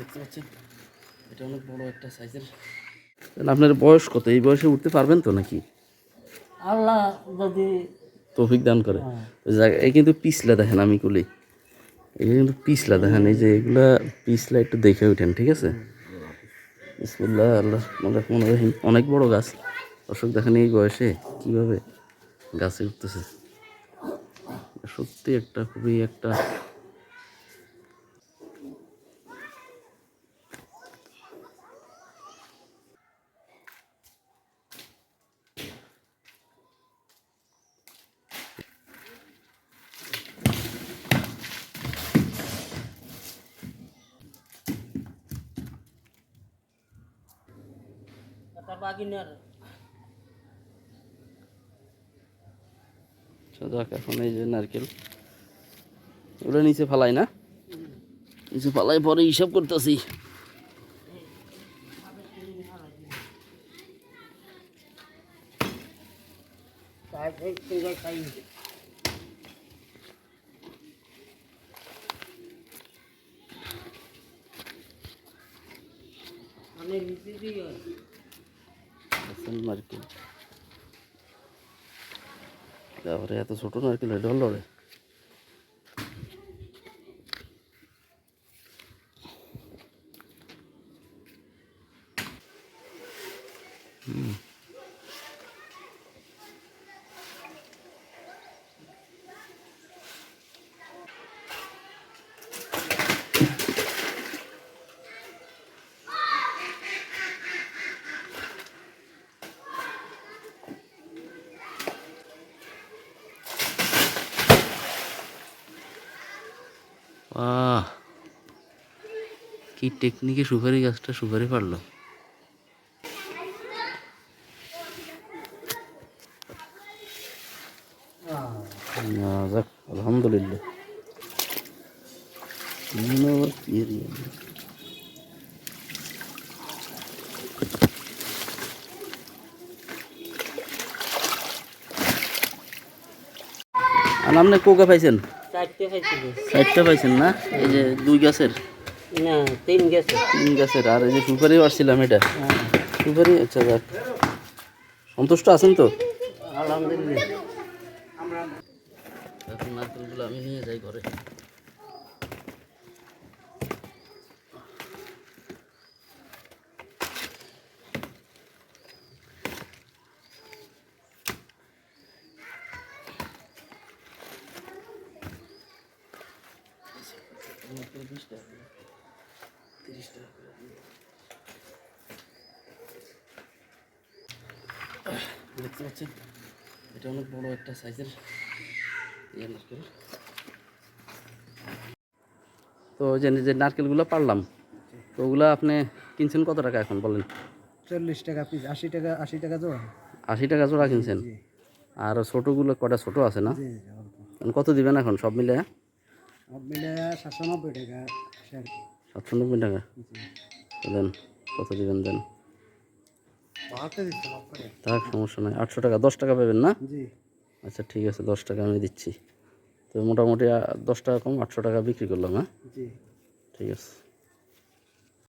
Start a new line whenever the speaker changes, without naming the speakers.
দেখতে পাচ্ছেন? এটা অনেক বড় একটা সাইজের। আপনার বয়স কত? এই বয়সে উঠতে পারবেন তো নাকি?
আল্লাহ যদি
তৌফিক দান করে। এই কিন্তু পিছলা দেখেন আমি কুলি। এই কিন্তু পিছলা দেখেন এই যে এগুলা পিছলা একটু দেখে উঠেন ঠিক আছে? বিসমুল্লাহ আল্লাহ রহমান রহিম। অনেক বড় গাছ। অশোক দেখেন এই বয়সে কীভাবে গাছে উঠতেছে। সত্যি একটা খুবই একটা যাক এখন এই যে নারকেল। ওটা নিচে ফালাই না? নিচে ফালাই পরে হিসাব করতেছি।
অনেক নিচে দিয়ে
নারকেল। তারপরে এত ছোটো নারকেল এটা হলো রে। কি টেকনিকে সুপারি গাছটা সুপারি পারল? যাক আলহামদুলিল্লাহ? আর আপনি কোকা পাইছেন?
চারটে
পাইছেন না? এই যে দুই গাছের?
না তিন গাছের।
তিন গাছের। আর এই যে সুপারি পারছিলাম এটা। সুপারি? আচ্ছা যাক। সন্তুষ্ট আছেন তো?
আলহামদুলিল্লাহ।
এখন নারকেলগুলো আমি নিয়ে যাই ঘরে। দেখতে পাচ্ছেন এটা অনেক বড় একটা সাইজের ইয়ে নারকেল তো যে যে নারকেলগুলো পারলাম তো ওগুলো আপনি কিনছেন কত টাকা এখন বলেন?
চল্লিশ টাকা পিস আশি টাকা আশি টাকা জোড়া।
আশি টাকা জোড়া কিনছেন? আর ছোটোগুলো কটা ছোটো আছে না? কত দিবেন এখন সব মিলে
সাতশো নব্বই টাকা
সাতশো নব্বই টাকা? দেন কত দিবেন দেন? থাক সমস্যা নাই আটশো টাকা দশ টাকা পাবেন না? আচ্ছা ঠিক আছে দশ টাকা আমি দিচ্ছি। তো মোটামুটি দশ টাকা কম আটশো টাকা বিক্রি করলাম হ্যাঁ? ঠিক আছে।